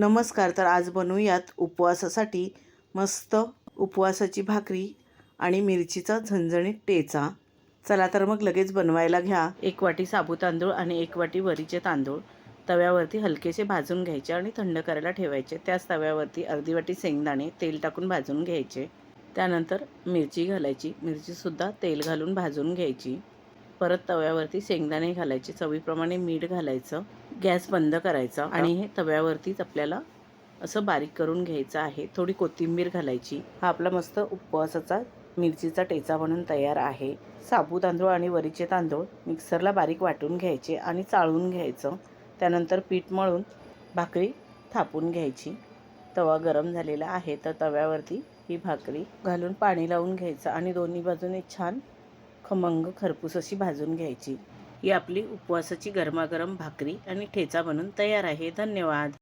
नमस्कार तर आज बनवूयात उपवासासाठी मस्त उपवासाची भाकरी आणि मिरचीचा झणझणीत टेचा चला तर मग लगेच बनवायला घ्या. एक वाटी साबू तांदूळ आणि एक वाटी वरीचे तांदूळ. तव्यावरती हलकेसे भाजून घ्यायचे आणि थंड करायला ठेवायचे. त्याच तव्यावरती अर्धी वाटी शेंगदाणे तेल टाकून भाजून घ्यायचे. त्यानंतर मिरची घालायची. मिरचीसुद्धा तेल घालून भाजून घ्यायची. परत तव्यावरती शेंगदाणे घालायचे. चवीप्रमाणे मीठ घालायचं. गॅस बंद करायचा आणि हे तव्यावरतीच आपल्याला असं बारीक करून घ्यायचं आहे. थोडी कोथिंबीर घालायची. हा आपला मस्त उपवासाचा मिरचीचा टेचा बनून तयार आहे. साबू तांदूळ आणि वरीचे तांदूळ मिक्सरला बारीक वाटून घ्यायचे आणि चाळून घ्यायचं. त्यानंतर पीठ मळून भाकरी थापून घ्यायची. तवा गरम झालेला आहे तर तव्यावरती ही भाकरी घालून पाणी लावून घ्यायचं आणि दोन्ही बाजूने छान खमंग खरपूस अशी भाजून घ्यायची. ही आपली उपवासाची गरमागरम भाकरी आणि ठेचा बनून तयार आहे. धन्यवाद.